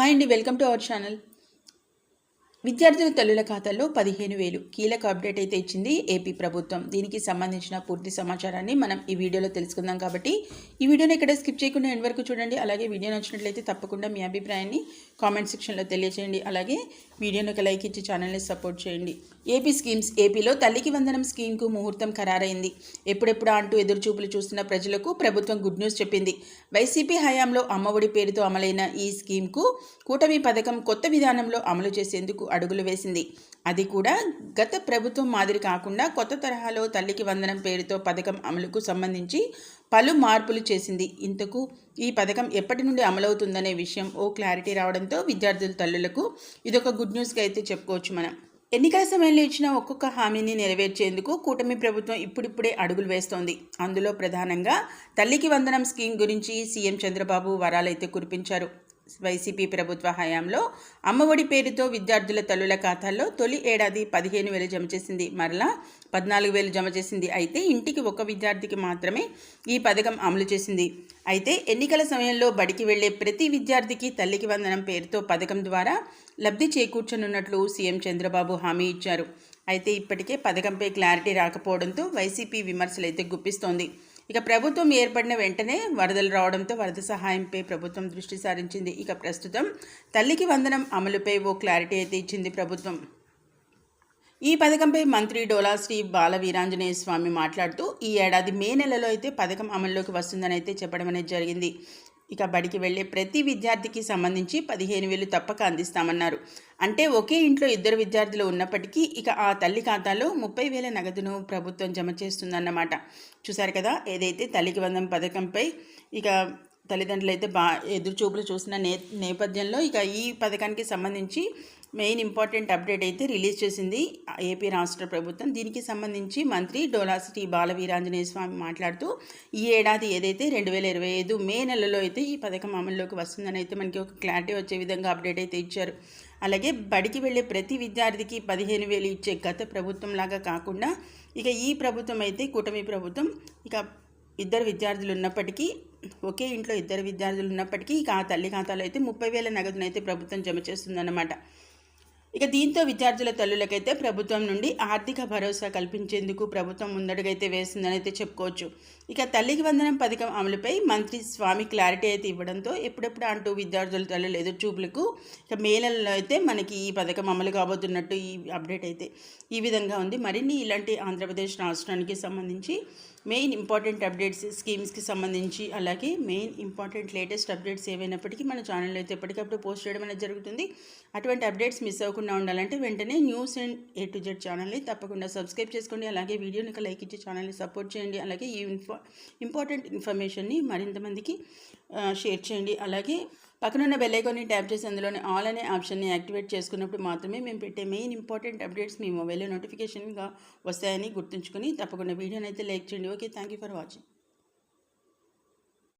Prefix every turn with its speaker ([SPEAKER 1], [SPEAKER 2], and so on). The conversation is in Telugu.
[SPEAKER 1] హాయ్ అండి వెల్కమ్ టు అవర్ ఛానల్. విద్యార్థుల తల్లుల ఖాతాల్లో పదిహేను వేలు. కీలక అప్డేట్ అయితే ఇచ్చింది ఏపీ ప్రభుత్వం. దీనికి సంబంధించిన పూర్తి సమాచారాన్ని మనం ఈ వీడియోలో తెలుసుకుందాం కాబట్టి ఈ వీడియోని ఇక్కడ స్కిప్ చేయకుండా ఎండ్ వరకు చూడండి. అలాగే వీడియో నచ్చినట్లయితే తప్పకుండా మీ అభిప్రాయాన్ని కామెంట్ సెక్షన్లో తెలియజేయండి అలాగే వీడియోని ఒక లైక్ ఇచ్చి ఛానల్ని సపోర్ట్ చేయండి. ఏపీ స్కీమ్స్ ఏపీలో తల్లికి వందనం స్కీమ్కు ముహూర్తం ఖరారైంది. ఎప్పుడెప్పుడా అంటూ ఎదురుచూపులు చూస్తున్న ప్రజలకు ప్రభుత్వం గుడ్ న్యూస్ చెప్పింది. వైసీపీ హయాంలో అమ్మఒడి పేరుతో అమలైన ఈ స్కీమ్కు కూటమి పథకం కొత్త విధానంలో అమలు చేసేందుకు అడుగులు వేసింది. అది కూడా గత ప్రభుత్వం మాదిరి కాకుండా కొత్త తరహాలో తల్లికి వందనం పేరుతో పథకం అమలుకు సంబంధించి పలు మార్పులు చేసింది. ఇంతకు ఈ పథకం ఎప్పటి నుండి అమలవుతుందనే విషయం ఓ క్లారిటీ రావడంతో విద్యార్థుల తల్లులకు ఇదొక గుడ్ న్యూస్గా అయితే చెప్పుకోవచ్చు మనం. ఎన్నికల సమయంలో ఇచ్చిన ఒక్కొక్క హామీని నెరవేర్చేందుకు కూటమి ప్రభుత్వం ఇప్పుడిప్పుడే అడుగులు వేస్తోంది. అందులో ప్రధానంగా తల్లికి వందనం స్కీమ్ గురించి సీఎం చంద్రబాబు వరాలైతే కురిపించారు. వైసీపీ ప్రభుత్వ హయాంలో అమ్మఒడి పేరుతో విద్యార్థుల తల్లుల ఖాతాల్లో తొలి ఏడాది పదిహేను వేలు జమ చేసింది. మరలా పద్నాలుగు వేలు జమ చేసింది అయితే ఇంటికి ఒక విద్యార్థికి మాత్రమే ఈ పథకం అమలు చేసింది. అయితే ఎన్నికల సమయంలో బడికి వెళ్ళే ప్రతి విద్యార్థికి తల్లికి వందనం పేరుతో పథకం ద్వారా లబ్ధి చేకూర్చనున్నట్లు సీఎం చంద్రబాబు హామీ ఇచ్చారు. అయితే ఇప్పటికే పథకంపై క్లారిటీ రాకపోవడంతో వైసీపీ విమర్శలైతే గుప్పిస్తోంది. ఇక ప్రభుత్వం ఏర్పడిన వెంటనే వరదలు రావడంతో వరద సహాయంపై ప్రభుత్వం దృష్టి సారించింది. ఇక ప్రస్తుతం తల్లికి వందనం అమలుపై ఓ క్లారిటీ అయితే ఇచ్చింది ప్రభుత్వం. ఈ పథకంపై మంత్రి డోలా శ్రీ బాల వీరాంజనేయ స్వామి మాట్లాడుతూ ఈ ఏడాది మే నెలలో అయితే పథకం అమల్లోకి వస్తుందని అయితే చెప్పడం అనేది జరిగింది. ఇక బడికి వెళ్ళే ప్రతి విద్యార్థికి సంబంధించి పదిహేను వేలు తప్పక అందిస్తామన్నారు. అంటే ఒకే ఇంట్లో ఇద్దరు విద్యార్థులు ఉన్నప్పటికీ ఇక ఆ తల్లి ఖాతాలో ముప్పై వేల నగదును ప్రభుత్వం జమ చేస్తుందన్నమాట. చూశారు కదా ఏదైతే తల్లికి వందం పథకంపై ఇక తల్లిదండ్రులు అయితే బా ఎదురుచూపులు చూసిన నే నేపథ్యంలో ఇక ఈ పథకానికి సంబంధించి మెయిన్ ఇంపార్టెంట్ అప్డేట్ అయితే రిలీజ్ చేసింది ఏపీ రాష్ట్ర ప్రభుత్వం. దీనికి సంబంధించి మంత్రి డోలాసిటీ బాలవీరాంజనేయ స్వామి మాట్లాడుతూ ఈ ఏడాది ఏదైతే రెండు వేల ఇరవై ఐదు మే నెలలో అయితే ఈ పథకం అమల్లోకి వస్తుందని అయితే మనకి ఒక క్లారిటీ వచ్చే విధంగా అప్డేట్ అయితే ఇచ్చారు. అలాగే బడికి వెళ్ళే ప్రతి విద్యార్థికి పదిహేను వేలు ఇచ్చే గత ప్రభుత్వం లాగా కాకుండా ఇక ఈ ప్రభుత్వం అయితే కూటమి ప్రభుత్వం ఇక ఇద్దరు విద్యార్థులు ఉన్నప్పటికీ ఒకే ఇంట్లో ఇద్దరు విద్యార్థులు ఉన్నప్పటికీ ఇక ఆ తల్లి ఖాతాలో అయితే ముప్పై వేల నగదునైతే ప్రభుత్వం జమ చేస్తుందన్నమాట. ఇక దీంతో విద్యార్థుల తల్లులకైతే ప్రభుత్వం నుండి ఆర్థిక భరోసా కల్పించేందుకు ప్రభుత్వం ముందడుగైతే వేసిందని అయితే చెప్పుకోవచ్చు. ఇక తల్లికి వందనం పథకం అమలుపై మంత్రి స్వామి క్లారిటీ అయితే ఇవ్వడంతో ఎప్పుడెప్పుడు అంటూ విద్యార్థుల తల్లుల ఎదురుచూపులకు ఇక మేలలో అయితే మనకి ఈ పథకం అమలు కాబోతున్నట్టు ఈ అప్డేట్ అయితే ఈ విధంగా ఉంది. మరిన్ని ఇలాంటి ఆంధ్రప్రదేశ్ రాష్ట్రానికి సంబంధించి మెయిన్ ఇంపార్టెంట్ అప్డేట్స్ స్కీమ్స్కి సంబంధించి అలాగే మెయిన్ ఇంపార్టెంట్ లేటెస్ట్ అప్డేట్స్ ఏవైనప్పటికీ మన ఛానల్లో అయితే ఎప్పటికప్పుడు పోస్ట్ చేయడం అనేది జరుగుతుంది. అటువంటి అప్డేట్స్ మిస్ అవ్వకుండా ఉండాలంటే వెంటనే news and A to Z ఛానల్ని తప్పకుండా సబ్స్క్రైబ్ చేసుకోండి. అలాగే వీడియోని ఒక లైక్ ఇచ్చి ఛానల్ని సపోర్ట్ చేయండి. అలాగే ఈ ఇన్ఫా ఇంపార్టెంట్ ఇన్ఫర్మేషన్ని మరింత మందికి షేర్ చేయండి. అలాగే పక్కనున్న బెల్లైకాన్ని ట్యాప్ చేసి అందులోని ఆల్ అనే ఆప్షన్ని యాక్టివేట్ చేసుకున్నప్పుడు మాత్రమే మేము పెట్టే మెయిన్ ఇంపార్టెంట్ అప్డేట్స్ మీ మొబైల్లో నోటిఫికేషన్గా వస్తాయని గుర్తుంచుకొని తప్పకుండా వీడియోని అయితే లైక్ చేయండి. Okay thank you for watching